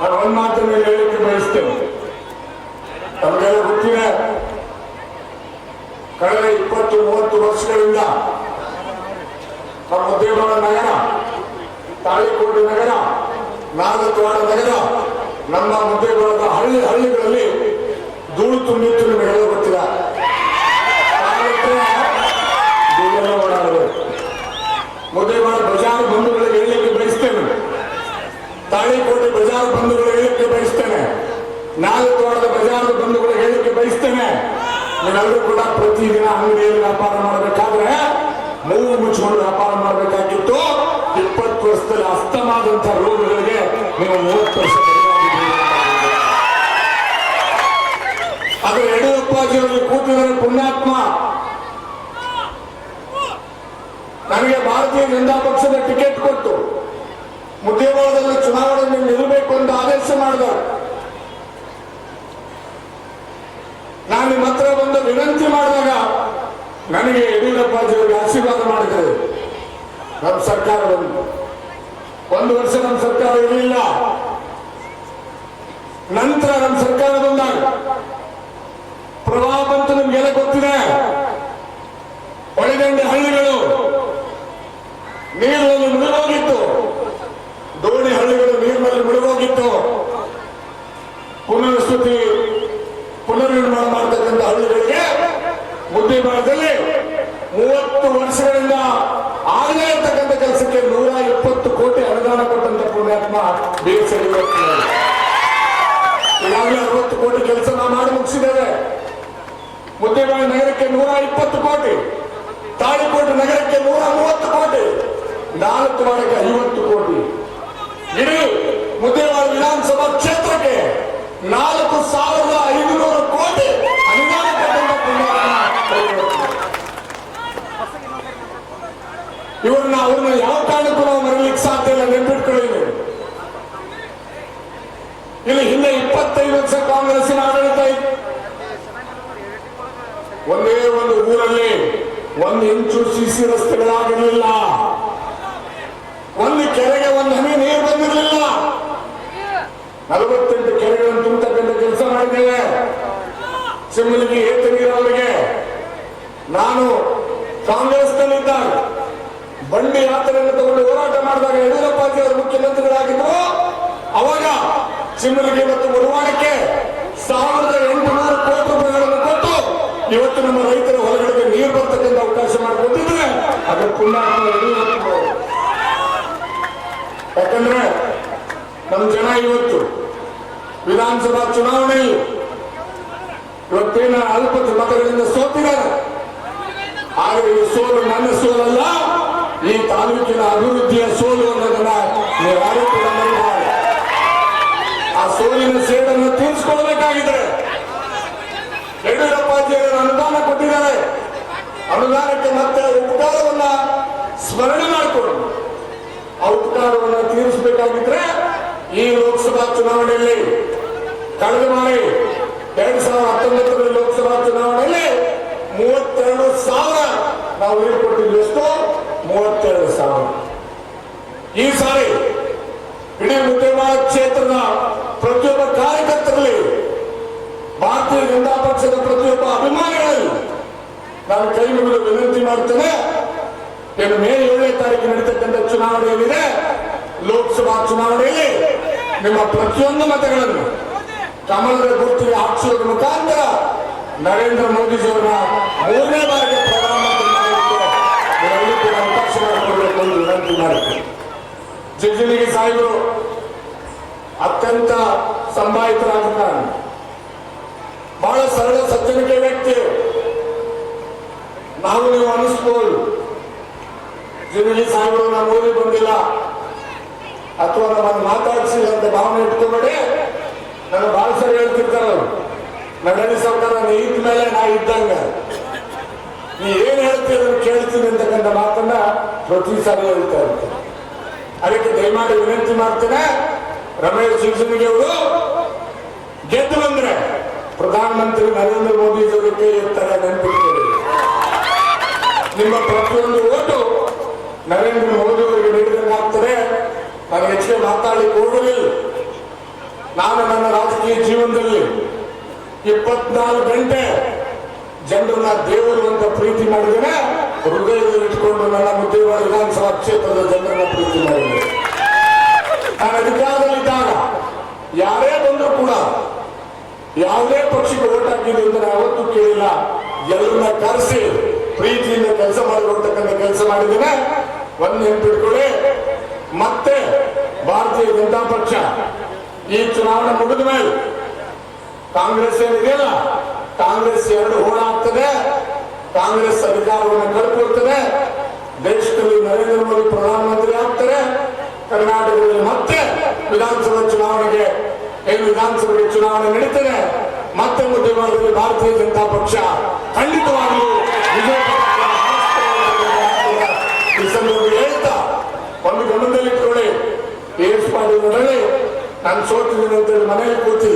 ನಾನು ಒಂದು ಮಾತನ್ನು ಹೇಳಲಿಕ್ಕೆ ಬಯಸ್ತೇನೆ. ನಮಗೆಲ್ಲ ಗೊತ್ತಿದೆ, ಕಳೆದ ಇಪ್ಪತ್ತು ಮೂವತ್ತು ವರ್ಷಗಳಿಂದ ನಮ್ಮ ದೇವರ ನಗರ, ತಾಳಿಕೋಟೆ ನಗರ ನಾಗತ್ವಾಡ ನಗರ, ನಮ್ಮ ಮುದ್ದೇಗುಳದ ಹಳ್ಳಿ ಹಳ್ಳಿಗಳಲ್ಲಿ ಧೂಳು ತುಂಬಿತ್ತು ನಿಮಗೆಲ್ಲ ಗೊತ್ತಿಲ್ಲ ಧೂಳೆಲ್ಲ ಓಡಾಡಬೇಕು ಮುದ್ದೇಗುಳ ಬಜಾರ್ ಬಂಧುಗಳಿಗೆ ಹೇಳಲಿಕ್ಕೆ ಬಯಸ್ತೇನೆ ತಾಳಿಕೋಟೆ ಬಜಾರ್ ಬಂಧುಗಳು ಹೇಳಲಿಕ್ಕೆ ಬಯಸ್ತೇನೆ ನಾಗತ್ವಾಡದ ಬಜಾರದ ಬಂಧುಗಳು ಹೇಳಿಕೆ ಬಯಸ್ತೇನೆ. ನೀವೆಲ್ಲರೂ ಕೂಡ ಪ್ರತಿದಿನ ಅಂಗಡಿಯಲ್ಲಿ ವ್ಯಾಪಾರ ಮಾಡಬೇಕಾದ್ರೆ ಮೂಗು ಮುಚ್ಚಿಕೊಂಡು ವ್ಯಾಪಾರ ಮಾಡಬೇಕಾಗಿತ್ತು. ಇಪ್ಪತ್ತು ವರ್ಷದಲ್ಲಿ ಅಸ್ತಮಾದಂಥ ರೋಗಗಳಿಗೆ ನೀವು ಮೂವತ್ತು ವರ್ಷ ಆದರೆ ಯಡಿಯೂರಪ್ಪಾಜಿಯವರಿಗೆ ಕೂತಿದ್ದಾರೆ ಪುಣ್ಯಾತ್ಮ. ನನಗೆ ಭಾರತೀಯ ಜನತಾ ಪಕ್ಷದ ಟಿಕೆಟ್ ಕೊಟ್ಟು ಮುದ್ದೇವಾಡದಲ್ಲಿ ಚುನಾವಣೆಯಲ್ಲಿ ನಿಲ್ಲಬೇಕು ಅಂತ ಆದೇಶ ಮಾಡಿದ ನಾನು ನಿಮ್ಮ ಹತ್ರ ಬಂದು ವಿನಂತಿ ಮಾಡಿದಾಗ ನನಗೆ ಯಡಿಯೂರಪ್ಪಾಜಿಯವರಿಗೆ ಆಶೀರ್ವಾದ ಮಾಡಿದ್ರೆ ನಮ್ಮ ಸರ್ಕಾರ ಬಂದು. ಒಂದು ವರ್ಷ ನಮ್ಮ ಸರ್ಕಾರ ಇರಲಿಲ್ಲ. ನಂತರ ನಮ್ಮ ಸರ್ಕಾರ ಬಂದಾಗ ಪ್ರವಾಹ ಬಂತು ನಿಮ್ಗೆಲ್ಲ ಗೊತ್ತಿದೆ. ಒಳಗಂಡೆ ಹಳ್ಳಿಗಳು ನೀರಲ್ಲಿ ಮುಳುಗೋಗಿತ್ತು. ದೋಣಿ ಹಳ್ಳಿಗಳು ನೀರಿನಲ್ಲಿ ಮುಳುಗೋಗಿತ್ತು. ಪುನರ್ನಿರ್ಮಾಣ ಹಳ್ಳಿಗಳಿಗೆ ಭಾಗದಲ್ಲಿ ಮೂವತ್ತು ವರ್ಷಗಳಿಂದ ಆಗಲೇ ಇರ್ತಕ್ಕಂಥ ಕೆಲಸಕ್ಕೆ ನೂರ ಇಪ್ಪತ್ತು ಕೋಟಿ ಅನುದಾನ ಕೊಟ್ಟಂತ ಪುಣ್ಯಾತ್ಮ ಈಗಾಗಲೇ ಅರವತ್ತು ಕೋಟಿ ಕೆಲಸ ನಾವು ಮಾಡಿ ಮುಗಿಸಿದ್ದೇವೆ. ಮುದ್ದೇಬಾಳ ನಗರಕ್ಕೆ ನೂರ ಇಪ್ಪತ್ತು ಕೋಟಿ ತಾಳಿಕೋಟೆ ನಗರಕ್ಕೆ ನೂರ ಮೂವತ್ತು ಕೋಟಿ, ನಾಲ್ಕು ವಾರಕ್ಕೆ ಐವತ್ತು ಕೋಟಿ. ಇಡೀ ಮುದ್ದೇಬಾಳ ವಿಧಾನಸಭಾ ಕ್ಷೇತ್ರಕ್ಕೆ ನಾಲ್ಕು ಸಾವಿರದ ಐದುನೂರು ಕೋಟಿ ಅನುದಾನ ಕೊಟ್ಟಂತ ಪುಣ್ಯಾತ್ಮ ಯಡಿಯೂರಪ್ಪ. ಇವ್ರನ್ನ ಅವ್ರನ್ನ ಯಾವ ಕಾರಣಕ್ಕೂ ನಾವು ಮರಲಿಕ್ಕೆ ಸಾಧ್ಯ ಇಲ್ಲ ನೆನ್ಪಿಟ್ಕೊಳ್ಳಿ. ಇಲ್ಲಿ ಹಿಂದೆ ಇಪ್ಪತ್ತೈದು ವರ್ಷ ಕಾಂಗ್ರೆಸ್ಸಿನ ಆಡಳಿತ ಇತ್ತು. ಒಂದೇ ಒಂದು ಊರಲ್ಲಿ ಒಂದು ಇಂಚು ಸಿಸಿ ರಸ್ತೆಗಳಾಗಿರಲಿಲ್ಲ. ಒಂದು ಕೆರೆಗೆ ಒಂದು ಹನಿ ನೀರು ಬಂದಿರಲಿಲ್ಲ. ನಲವತ್ತೆಂಟು ಕೆರೆಗಳನ್ನು ತುಂಬತಕ್ಕಂಥ ಕೆಲಸ ಮಾಡಿದ್ದೇವೆ. ಸಿಮ್ಮಲಿಗೆ ಏತ ನೀರವರಿಗೆ. ನಾನು ಕಾಂಗ್ರೆಸ್ನಲ್ಲಿದ್ದಾಗ ಬಂಡಿ ಯಾತ್ರೆಯನ್ನು ತಗೊಂಡು ಹೋರಾಟ ಮಾಡಿದಾಗ ಯಡಿಯೂರಪ್ಪಾಜಿ ಅವರು ಮುಖ್ಯಮಂತ್ರಿಗಳಾಗಿದ್ರು. ಅವಾಗ ಸಿಮ್ಮಲಿಗೆ ಮತ್ತು ಮುರುವಾಡಕ್ಕೆ ಸಾವಿರದ ಎಂಟುನೂರು ಕೋಟಿ ರೂಪಾಯಿಗಳನ್ನು ಕೊಟ್ಟು ಇವತ್ತು ನಮ್ಮ ರೈತರ ಹೊಲಗಳಿಗೆ ನೀರು ಬರ್ತಕ್ಕಂತ ಅವಕಾಶ ಮಾಡಿಕೊಟ್ಟಿದ್ರೆ ಅದು ಪುಣ್ಯ ಯಡಿಯೂರಪ್ಪ. ಯಾಕಂದ್ರೆ ನಮ್ಮ ಜನ ಇವತ್ತು ವಿಧಾನಸಭಾ ಚುನಾವಣೆಯಲ್ಲಿ ಇವತ್ತೇನ ಅಲ್ಪ ಮತಗಳಿಂದ ಸೋತಿದ್ದಾರೆ. ಆದರೆ ಈ ಸೋಲು ನನ್ನ ಸೋಲಲ್ಲ. ಈ ತಾಲೂಕಿನ ಅಭಿವೃದ್ಧಿಯ ಸೋಲು ಅನ್ನೋದನ್ನ. ಆ ಸೋಲಿನ ಸೇಡನ್ನು ತೀರಿಸಿಕೊಳ್ಳಬೇಕಾಗಿದೆ ಯಡಿಯೂರಪ್ಪಾಜಿಯವರು ಅನುದಾನ ಕೊಟ್ಟಿದ್ದಾರೆ. ಅನುದಾನಕ್ಕೆ ಮತ್ತೆ ಉಪಕಾರವನ್ನ ಸ್ಮರಣೆ ಮಾಡಿಕೊಂಡು ಆ ಉಪಕಾರವನ್ನ ತೀರಿಸಬೇಕಾಗಿದ್ರೆ ಈ ಲೋಕಸಭಾ ಚುನಾವಣೆಯಲ್ಲಿ, ಕಳೆದ ಬಾರಿ ಎರಡ್ ಸಾವಿರದ ಹತ್ತೊಂಬತ್ತರ ಲೋಕಸಭಾ ಚುನಾವಣೆಯಲ್ಲಿ ಮೂವತ್ತೆರಡು ಸಾವಿರ ನಾವು ಹೇಳ್ಕೊಟ್ಟಿದ್ವಿ ಕೊಟ್ಟಿದ್ವಿ ಎಷ್ಟು? ಮೂವತ್ತೆರಡು ಸಾವಿರ. ಈ ಸಾರಿ ಇಡೀ ಮುದ್ದೇಮಾಳ ಕ್ಷೇತ್ರದ ಪ್ರತಿಯೊಬ್ಬ ಕಾರ್ಯಕರ್ತರಲ್ಲಿ ಭಾರತೀಯ ಜನತಾ ಪಕ್ಷದ ಪ್ರತಿಯೊಬ್ಬ ಅಭಿಮಾನಿಗಳಲ್ಲಿ ನಾನು ಕೈ ಮುಗಿದು ವಿನಂತಿ ಮಾಡ್ತೇನೆ ಇನ್ನು ಮೇ ಏಳನೇ ತಾರೀಕು ನಡೀತಕ್ಕಂಥ ಚುನಾವಣೆ ಏನಿದೆ ಲೋಕಸಭಾ ಚುನಾವಣೆಯಲ್ಲಿ ನಿಮ್ಮ ಪ್ರತಿಯೊಂದು ಮತಗಳನ್ನು ಕಮಲದ ಗುರುತಿಗೆ ಹಾಕಿಸೋದ್ರ ಮುಖಾಂತರ ನರೇಂದ್ರ ಮೋದಿಜಿಯವರ ಮೂರನೇ ಬಾರಿಗೆ ಪ್ರಧಾನಮಂತ್ರಿ ಮಾಡೋದಕ್ಕೆ ನೀವೆಲ್ಲರೂ ಕೂಡ ಅವಕಾಶ ಎಂದು ವಿನಂತಿ ಮಾಡುತ್ತೇನೆ ಜಿಜಿಲಿಗೆ ಸಾಹೇಬರು ಅತ್ಯಂತ ಸಂಭಾವಿತರಾಗಿದ್ದಾರೆ ಬಹಳ ಸರಳ ಸಜ್ಜನಿಕೆ ವ್ಯಕ್ತಿ. ನಾವು ನೀವು ಅನಿಸ್ಬೋದು ಜಿಜಿಲಿ ಸಾಹೇಬರು ನಾವು ಊರಿಗೆ ಬಂದಿಲ್ಲ. ಅಥವಾ ನಮ್ಮನ್ನು ಮಾತಾಡಿಸಿಲ್ಲ ಅಂತ ಭಾವನೆ ಇಟ್ಕೋಬೇಡಿ ನಾನು ಬಹಳ ಸರಿ ಹೇಳ್ತಿರ್ತಾರೆ ನಡಳಿ ಸರ್ಕಾರ ನೀ ಇದ್ದ ಮೇಲೆ ನಾ ಇದ್ದಂಗ. ನೀ ಏನ್ ಹೇಳ್ತೀರ ಕೇಳ್ತೀನಿ ಅಂತಕ್ಕಂಥ ಮಾತನ್ನ ಪ್ರತಿ ಸಲ ಹೇಳ್ತಾ ಇರ್ತಾರೆ ಅದಕ್ಕೆ ದಯಮಾಡಿ ವಿನಂತಿ ಮಾಡ್ತೇನೆ, ರಮೇಶ್ ಶಿವಸಿಂಗ್ ಅವರು ಗೆದ್ದು ಬಂದ್ರೆ ಪ್ರಧಾನಮಂತ್ರಿ ನರೇಂದ್ರ ಮೋದಿ ಜೊತೆ ಇರ್ತಾರೆ ನೆನಪಿಟ್ಕೊಳ್ಳಿ. ನಿಮ್ಮ ಪ್ರತಿಯೊಂದು ಓಟು ನರೇಂದ್ರ ಮೋದಿ ಅವರಿಗೆ ನೀಡಿದಂಗಾಗ್ತದೆ ನಾನು ಹೆಚ್ಚಿಗೆ ಮಾತಾಡಲಿಕ್ಕೆ ರಾಜಕೀಯ ಜೀವನದಲ್ಲಿ ಇಪ್ಪತ್ನಾಲ್ಕು ಗಂಟೆ ಜನರನ್ನ ದೇವರು ಅಂತ ಪ್ರೀತಿ ಮಾಡಿದ್ದೇನೆ. ಹೃದಯದಲ್ಲಿ ಇಟ್ಕೊಂಡು ನನ್ನ ಮುದ್ದೇವಾಡ ವಿಧಾನಸಭಾ ಕ್ಷೇತ್ರದ ಜನರನ್ನ ಪ್ರೀತಿ ಮಾಡಿದೆ ನಾನು ಅಧಿಕಾರದಲ್ಲಿದ್ದಾಗ ಯಾರೇ ಬಂದರೂ ಕೂಡ ಯಾವುದೇ ಪಕ್ಷಕ್ಕೆ ಓಟ್ ಹಾಕಿದ್ರು ಅಂತ ನಾನು ಕೇಳಿಲ್ಲ. ಎಲ್ಲರನ್ನ ಕರೆಸಿ ಪ್ರೀತಿಯಿಂದ ಕೆಲಸ ಮಾಡಿಕೊಡ್ತಕ್ಕಂಥ ಕೆಲಸ ಮಾಡಿದ್ದೇನೆ. ಒಂದು ನೆನ್ಪಿಟ್ಕೊಳ್ಳಿ ಮತ್ತೆ ಭಾರತೀಯ ಜನತಾ ಪಕ್ಷ ಈ ಚುನಾವಣೆ ಮುಗಿದ ಮೇಲೆ ಕಾಂಗ್ರೆಸ್ ಏನಿದೆಯಲ್ಲ, ಕಾಂಗ್ರೆಸ್ ಎರಡು ಹೋಣ ಆಗ್ತದೆ ಕಾಂಗ್ರೆಸ್ ಅಧಿಕಾರವನ್ನು ಕಳ್ಕೊಳ್ತದೆ. ದೇಶದಲ್ಲಿ ನರೇಂದ್ರ ಮೋದಿ ಪ್ರಧಾನಮಂತ್ರಿ ಆಗ್ತಾರೆ. ಕರ್ನಾಟಕದಲ್ಲಿ ಮತ್ತೆ ವಿಧಾನಸಭಾ ಚುನಾವಣೆಗೆ, ಏನು ವಿಧಾನಸಭೆಗೆ ಚುನಾವಣೆ ನಡೀತದೆ. ಮತ್ತೆ ಮುಖ್ಯವಾಗಿ ಭಾರತೀಯ ಜನತಾ ಪಕ್ಷ ಹೇಳ್ತಾ ಒಂದು ನಾನು ಸೋತಿದ್ದೀನಿ ಅಂತೇಳಿ ಮನೆಯಲ್ಲಿ ಕೂತಿ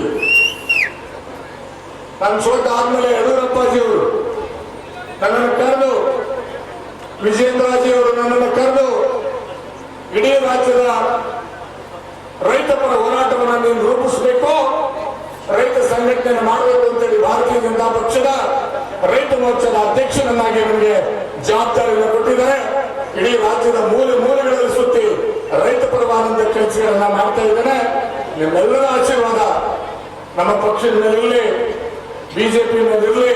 ನಾನು ಸೋತ ಆದ್ಮೇಲೆ ಯಡಿಯೂರಪ್ಪಾಜಿ ಅವರು ನನ್ನನ್ನು ಕರೆದು ವಿಜೇಂದ್ರಾಜಿಯವರು ನನ್ನನ್ನು ಕರೆದು ಇಡೀ ರಾಜ್ಯದ ರೈತ ಪರ ಹೋರಾಟವನ್ನು ನೀನು ರೂಪಿಸಬೇಕು. ರೈತ ಸಂಘಟನೆ ಮಾಡಬೇಕು ಅಂತೇಳಿ ಭಾರತೀಯ ಜನತಾ ಪಕ್ಷದ ರೈತ ಮೋರ್ಚಾದ ಅಧ್ಯಕ್ಷನನ್ನಾಗಿ ನನಗೆ ಜವಾಬ್ದಾರಿಯನ್ನು ಕೊಟ್ಟಿದ್ದಾರೆ. ಇಡೀ ರಾಜ್ಯದ ಮೂಲೆ ಮೂಲೆಗಳಲ್ಲಿ ಸುತ್ತಿ ರೈತ ಪರವಾದಂತ ಕೆಲಸಗಳನ್ನ ಮಾಡ್ತಾ ಇದ್ದೇನೆ. ನಿಮ್ಮೆಲ್ಲರ ಆಶೀರ್ವಾದ ನಮ್ಮ ಪಕ್ಷದ ಮೇಲಿರಲಿ ಬಿಜೆಪಿ ಮೇಲಿರಲಿ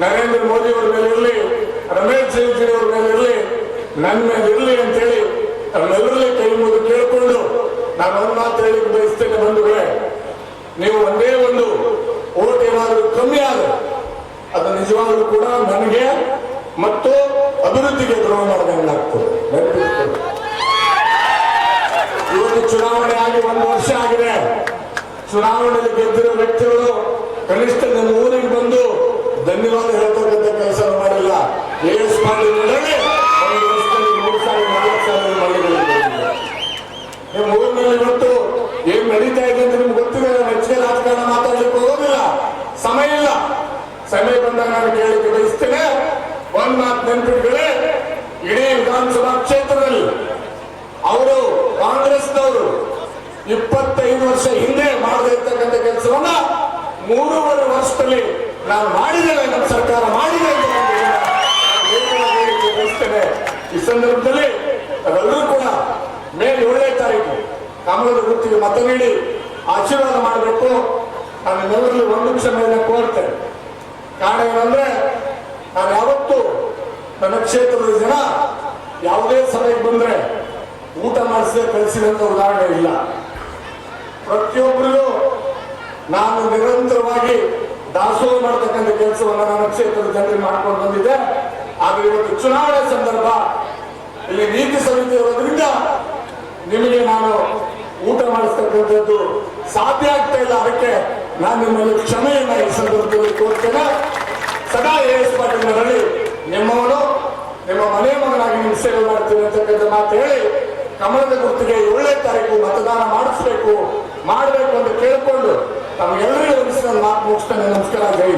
ನರೇಂದ್ರ ಮೋದಿ ಅವರ ಇರಲಿ, ರಮೇಶ್ ಜಯಂತಿ ಅವರ ಇರಲಿ, ನನ್ನ ಮೇಲಿರಲಿ ಅಂತೇಳಿ ಅವರೆಲ್ಲರಲ್ಲಿ ಕೈ ಮುಗಿದು ಕೇಳಿಕೊಂಡು ನಾನು ಒಂದು ಮಾತು ಹೇಳಿಕ್ ಬಯಸ್ತೇನೆ ಬಂಧುಗಳೇ. ನೀವು ಒಂದೇ ಒಂದು ಓಟ್ ಏನಾದರೂ ಕಮ್ಮಿ ಆದ್ರೆ ಅದು ನಿಜವಾಗಲೂ ಕೂಡ ನನಗೆ ಮತ್ತು ಅಭಿವೃದ್ಧಿಗೆ ದ್ರೋಹ ಮಾಡಿದಂಗಾಗ್ತದೆ. ಇವತ್ತು ಚುನಾವಣೆ ಆಗಿ ಒಂದು ವರ್ಷ ಆಗಿದೆ. ಚುನಾವಣೆಯಲ್ಲಿ ಗೆದ್ದಿರೋ ವ್ಯಕ್ತಿಗಳು ಕನಿಷ್ಠ ನಮ್ಮ ಊರಿಗೆ ಬಂದು ಧನ್ಯವಾದ ಹೇಳ್ತಕ್ಕಂಥ ಕೆಲಸ ಮಾಡಿಲ್ಲ ಎಸ್ ಮಾಡಿ ನೋಡಲಿ ಒಂದು ವರ್ಷದಲ್ಲಿ ಮೂರು ಸಾವಿರ ನಾಲ್ಕು ಸಾವಿರ ಮಹಿಳೆಗಳು ನಿಮ್ಮ ಊರಿನಲ್ಲಿ ಇವತ್ತು ಏನ್ ನಡೀತಾ ಇದೆ ಅಂತ ನಿಮ್ಗೆ ಗೊತ್ತಿದೆ ನಾನು ಹೆಚ್ಚಿಗೆ ರಾಜಕಾರಣ ಮಾತಾಡ್ಲಿಕ್ಕೆ ಹೋಗೋದಿಲ್ಲ ಸಮಯ ಇಲ್ಲ ಬಂದಾಗ ನಾನು ಕೇಳಲಿಕ್ಕೆ ಬಯಸ್ತೇನೆ ಒಂದ್ ಮಾತು ನೆನಪಿಟ್ಕೊಳ್ಳಿ. ಇಡೀ ವಿಧಾನಸಭಾ ಕ್ಷೇತ್ರದಲ್ಲಿ ಅವರು ಕಾಂಗ್ರೆಸ್ನವರು ಇಪ್ಪತ್ತೈದು ವರ್ಷ ಹಿಂದೆ ಮಾಡದೇ ಇರ್ತಕ್ಕಂಥ ಕೆಲಸವನ್ನ ಮೂರುವರೆ ವರ್ಷದಲ್ಲಿ ನಾವು ಮಾಡಿದ್ದೇನೆ ನಮ್ಮ ಸರ್ಕಾರ ಮಾಡಿದೆ ಬಯಸ್ತೇನೆ ಈ ಸಂದರ್ಭದಲ್ಲಿ ಅದೆಲ್ಲರೂ ಕೂಡ ಮೇ ಏಳನೇ ತಾರೀಕು ಕಮಲದ ಗುತ್ತಿಗೆ ಮತ ನೀಡಿ ಆಶೀರ್ವಾದ ಮಾಡಬೇಕು. ನಾನು ನಿಮ್ಮೆಲ್ಲರಲ್ಲಿ ಒಂದು ಮೇಲೆ ಕೋರ್ತೇನೆ. ಕಾರಣ ಏನಂದ್ರೆ ನಾನು ಯಾವತ್ತೂ ನನ್ನ ಕ್ಷೇತ್ರದ ಜನ ಯಾವುದೇ ಸಮಯಕ್ಕೆ ಬಂದ್ರೆ ಊಟ ಮಾಡಿಸದೆ ಕಳಿಸಿದಂತ ಉದಾಹರಣೆ ಇಲ್ಲ. ಪ್ರತಿಯೊಬ್ಬರಿಗೂ ನಾನು ನಿರಂತರವಾಗಿ ದಾಸೋಹ ಮಾಡತಕ್ಕಂಥ ಕೆಲಸವನ್ನು ನನ್ನ ಕ್ಷೇತ್ರದ ಜನರಿಗೆ ಮಾಡ್ಕೊಂಡು ಬಂದಿದ್ದೆ. ಆದ್ರೆ ಇವತ್ತು ಚುನಾವಣೆ ಸಂದರ್ಭ, ಇಲ್ಲಿ ನೀತಿ ಸಮಿತಿ ಇರೋದ್ರಿಂದ ನಿಮಗೆ ನಾನು ಊಟ ಮಾಡಿಸ್ತಕ್ಕಂಥದ್ದು ಸಾಧ್ಯ ಆಗ್ತಾ ಇಲ್ಲ. ಅದಕ್ಕೆ ನಾನು ನಿಮ್ಮಲ್ಲಿ ಕ್ಷಮೆಯನ್ನ ಈ ಸಂದರ್ಭದಲ್ಲಿ ಕೋರ್ತೇನೆ ಸದಾ ಎ ಎಸ್ ನಿಮ್ಮವನು ನಿಮ್ಮ ಮನೆ ಮಗನಾಗಿ ನಿಮ್ಮ ಸೇವೆ ಮಾಡ್ತೀನಿ ಅಂತಕ್ಕಂಥ ಮಾತು ಹೇಳಿ, ಕಮಲದ ಗುರುತಿಗೆ ಏಳನೇ ತಾರೀಕು ಮತದಾನ ಮಾಡಿಸ್ಬೇಕು, ಮಾಡಬೇಕು ಅಂತ ಕೇಳಿಕೊಂಡು ತಮಗೆಲ್ಲರಿಗೂ ಒಂದು ಮಾತು ಮುಗಿಸ್ತೇನೆ ನಮಸ್ಕಾರ, ಜೈ.